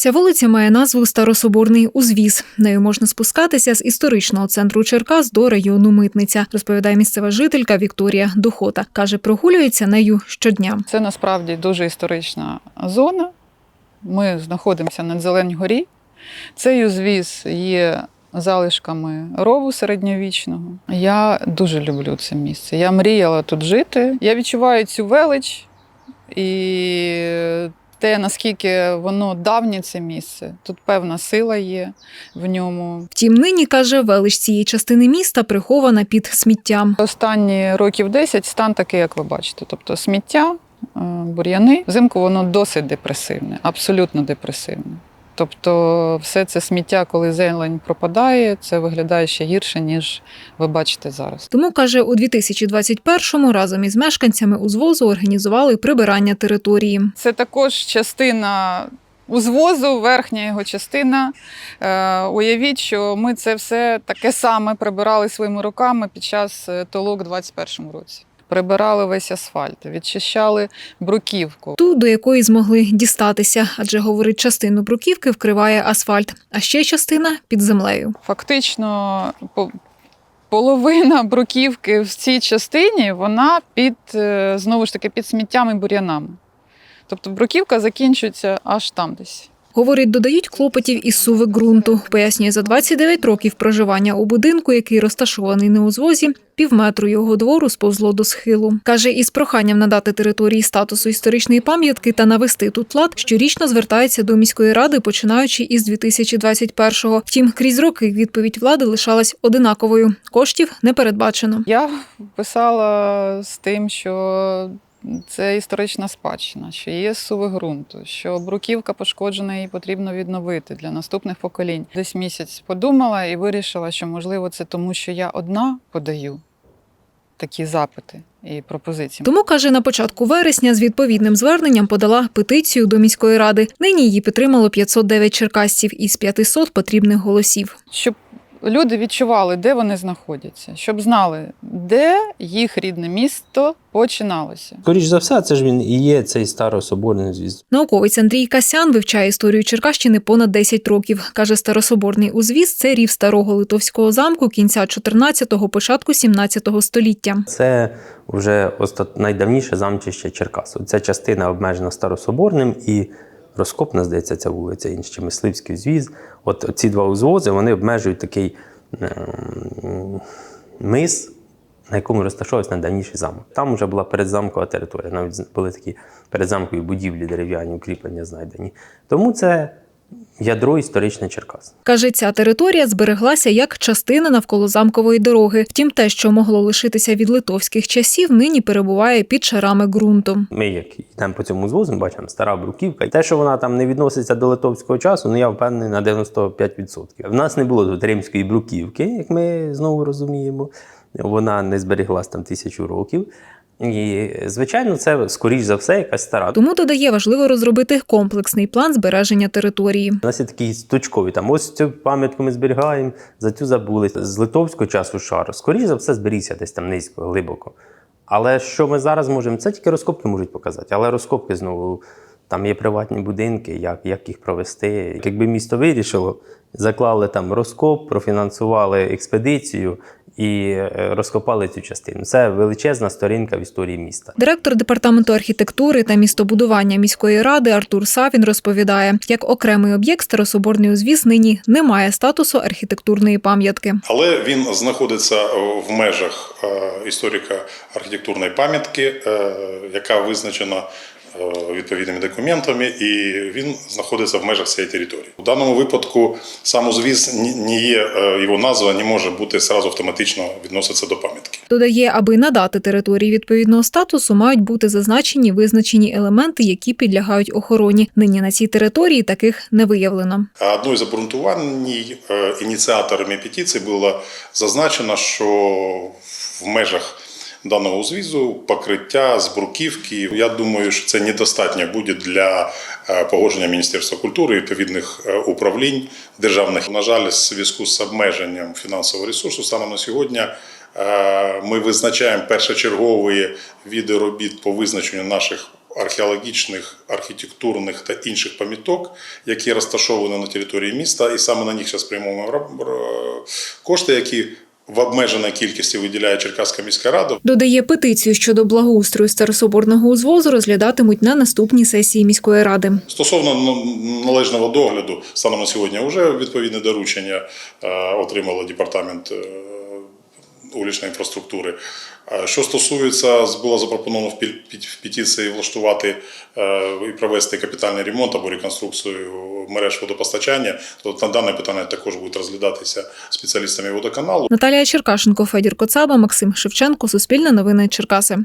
Ця вулиця має назву Старособорний узвіз. Нею можна спускатися з історичного центру Черкас до району Митниця, розповідає місцева жителька Вікторія Духота. Каже, прогулюється нею щодня. Це насправді дуже історична зона. Ми знаходимося на Зеленій горі. Цей узвіз є залишками рову середньовічного. Я дуже люблю це місце. Я мріяла тут жити. Я відчуваю цю велич і те, наскільки воно давнє це місце. Тут певна сила є в ньому. Втім, нині каже, велич цієї частини міста прихована під сміттям. Останні років 10 стан такий, як ви бачите. Тобто сміття, е, бур'яни. Взимку воно досить депресивне, абсолютно депресивне. Тобто, все це сміття, коли зелень пропадає, це виглядає ще гірше, ніж ви бачите зараз. Тому каже, у 2021-му разом із мешканцями узвозу організували прибирання території. Це також частина узвозу, верхня його частина. Е, уявіть, що ми це все таке саме прибирали своїми руками під час е, толок у 2021 році. Прибирали весь асфальт, відчищали бруківку. Ту, до якої змогли дістатися, адже говорить, частину бруківки вкриває асфальт, а ще частина під землею. Фактично, по- половина бруківки в цій частині вона під е, знову ж таки під сміттям і бур'янами. Тобто бруківка закінчується аж там десь. Говорить, додають клопотів із суви ґрунту. Пояснює, за 29 років проживання у будинку, який розташований на узвозі, півметру його двору сповзло до схилу. Каже, із проханням надати території статусу історичної пам'ятки та навести тут лад, щорічно звертається до міської ради, починаючи із 2021-го. Втім, крізь роки відповідь влади лишалась одинаковою. Коштів не передбачено. Я писала з тим, що це історична спадщина, що є суви ґрунту, що бруківка пошкоджена і потрібно відновити для наступних поколінь. Десь місяць подумала і вирішила, що можливо це тому, що я одна подаю такі запити і пропозиції. Тому каже, на початку вересня з відповідним зверненням подала петицію до міської ради. Нині її підтримало 509 черкасців із 500 потрібних голосів. щоб люди відчували, де вони знаходяться, щоб знали, де їх рідне місто починалося. Скоріш за все, це ж він і є цей старособорний звіз. Науковець Андрій Касян вивчає історію Черкащини понад 10 років. Каже, старособорний узвіз це рів старого литовського замку кінця 14-го, початку 17-го століття. Це вже оста- найдавніше замчище Черкас. Ця частина обмежена старособорним і розкопна, здається, ця вулиця, інші мисливський звіз. От ці два узвози вони обмежують такий ем, мис, на якому розташовувався найдавніший замок. Там вже була передзамкова територія, навіть були такі передзамкові будівлі, дерев'яні укріплення знайдені. Тому це ядро історичне Черкас. Каже, ця територія збереглася як частина навколо замкової дороги. Втім, те, що могло лишитися від литовських часів, нині перебуває під шарами ґрунту. Ми, як йдемо по цьому звозу, бачимо стара бруківка. Те, що вона там не відноситься до литовського часу, ну я впевнений на 95%. В нас не було тут римської бруківки, як ми знову розуміємо. Вона не зберіглась там тисячу років. І, звичайно, це скоріш за все якась стара. Тому додає важливо розробити комплексний план збереження території. У нас є такі точкові, там ось цю пам'ятку ми зберігаємо, за цю забули. З литовського часу шар. Скоріше за все, зберігся десь там низько, глибоко. Але що ми зараз можемо, це тільки розкопки можуть показати. Але розкопки знову там є приватні будинки, як, як їх провести. Якби місто вирішило, заклали там розкоп, профінансували експедицію і е, розкопали цю частину. Це величезна сторінка в історії міста. Директор департаменту архітектури та містобудування міської ради Артур Савін розповідає, як окремий об'єкт старособорний узвіз нині не має статусу архітектурної пам'ятки. Але він знаходиться в межах е, історико-архітектурної пам'ятки, е, яка визначена відповідними документами, і він знаходиться в межах цієї території. У даному випадку сам узвіз ні- не є, е, його назва не може бути сразу автоматично відноситься до пам'ятки. Додає, аби надати території відповідного статусу, мають бути зазначені визначені елементи, які підлягають охороні. Нині на цій території таких не виявлено. Одною з обґрунтувань е, ініціаторами петиції було зазначено, що в межах даного узвізу покриття з бруківки. Я думаю, що це недостатньо буде для е, погодження Міністерства культури і відповідних е, управлінь державних. На жаль, в зв'язку з обмеженням фінансового ресурсу станом на сьогодні. е, Ми визначаємо першочергові види робіт по визначенню наших археологічних, архітектурних та інших пам'яток, які розташовані на території міста, і саме на них зараз приймемо кошти, які в обмеженій кількості виділяє Черкаська міська рада. Додає, петицію щодо благоустрою старособорного узвозу розглядатимуть на наступній сесії міської ради. Стосовно належного догляду, станом на сьогодні вже відповідне доручення е, отримало департамент вуличної інфраструктури. Е, Що стосується, було запропоновано в петиції влаштувати е, і провести капітальний ремонт або реконструкцію мереж водопостачання, то на дане питання також буде розглядатися спеціалістами водоканалу. Наталія Черкашенко, Федір Коцаба, Максим Шевченко, Суспільне новини Черкаси.